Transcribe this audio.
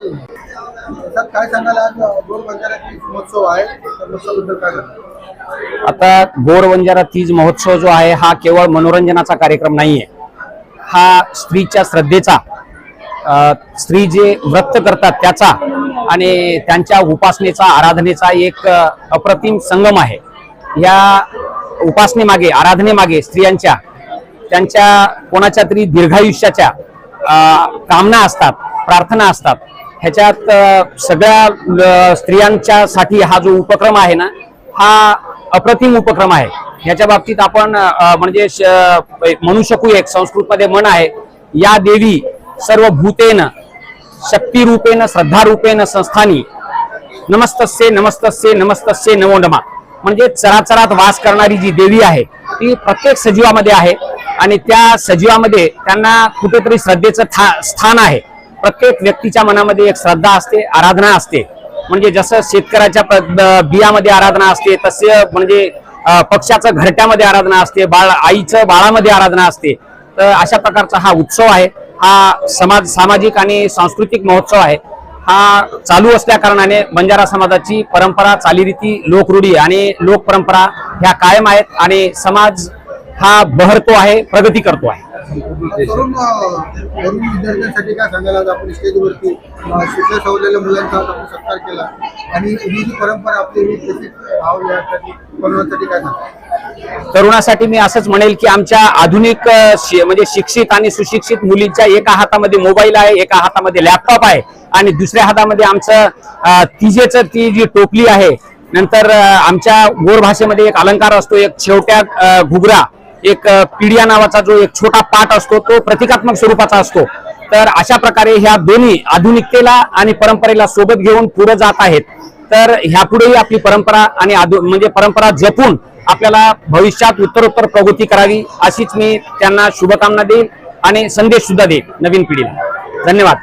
काय सांगाल आज गोर बंजारा महोत्सव आहे? काय आता गोर बंजारा तीज महोत्सव जो आहे हा केवळ मनोरंजनाचा कार्यक्रम नाहीये. हा स्त्रीच्या श्रद्धेचा स्त्री जे व्रत करतात त्याचा आणि त्यांच्या उपासनेचा आराधनेचा एक अप्रतिम संगम आहे. या उपासनेमागे आराधनेमागे स्त्रियांच्या त्यांच्या कोणाच्या तरी दीर्घायुष्याच्या कामना असतात प्रार्थना असतात. ह्याच्यात सगळ्या स्त्रियांच्या साठी हा जो उपक्रम आहे ना हा अप्रतिम उपक्रम आहे. ह्याच्या बाबतीत आपण म्हणजे श- एक म्हणू शकू एक संस्कृतमध्ये म्हण आहे या देवी सर्व भूतेन शक्तिरूपेन श्रद्धारूपेण संस्थानी नमस्तस्य नमस्तस्य नमस्तस्य नमो नमा. म्हणजे चराचरात वास करणारी जी देवी आहे ती प्रत्येक सजीवामध्ये आहे आणि त्या सजीवामध्ये त्यांना कुठेतरी श्रद्धेचं था- स्थान आहे. प्रत्येक व्यक्तीच्या मनामध्ये एक श्रद्धा असते आराधना असते. म्हणजे जसं शेतकऱ्याच्या बियामध्ये आराधना असते तसे म्हणजे पक्षाचं घरट्यामध्ये आराधना असते बाळ आईचं बाळामध्ये आराधना असते. तर अशा प्रकारचा हा उत्सव आहे. हा समाज सामाजिक आणि सांस्कृतिक महोत्सव आहे. हा चालू असल्या कारणाने बंजारा समाजाची परंपरा चालीरीती लोकरूढी आणि लोकपरंपरा ह्या कायम आहेत आणि समाज हा बहरतो आहे प्रगती करतो आहे. तरुण विद्यार्थ्यांसाठी काय आज आपण स्टेजवरती सवरलेल्या मुलांचा आपण सत्कार केला. आणि ही जी परंपरा आपली ही भाव यासाठी काय तरुणासाठी मी असंच म्हणेल की आमच्या आधुनिक म्हणजे शिक्षित आणि सुशिक्षित मुलींच्या एका हातामध्ये मोबाईल आहे एका हातामध्ये लॅपटॉप आहे आणि दुसऱ्या हातामध्ये आमचं तिजेचं ती जी टोपली आहे नंतर आमच्या गोर भाषेमध्ये एक अलंकार असतो एक शेवट्या घुगरा. एक पिडिया नावाचा जो एक छोटा पाठ असतो तो प्रतिकात्मक स्वरूपाचा असतो. तर अशा प्रकारे ह्या दोन्ही आधुनिकतेला आणि परंपरेला सोबत घेऊन पुढे जात आहेत. तर ह्यापुढेही आपली परंपरा आणि आधु म्हणजे परंपरा जपून आपल्याला भविष्यात उत्तरोत्तर प्रगती करावी अशीच मी त्यांना शुभकामना देईन आणि संदेश सुद्धा देईल नवीन पिढीला. धन्यवाद.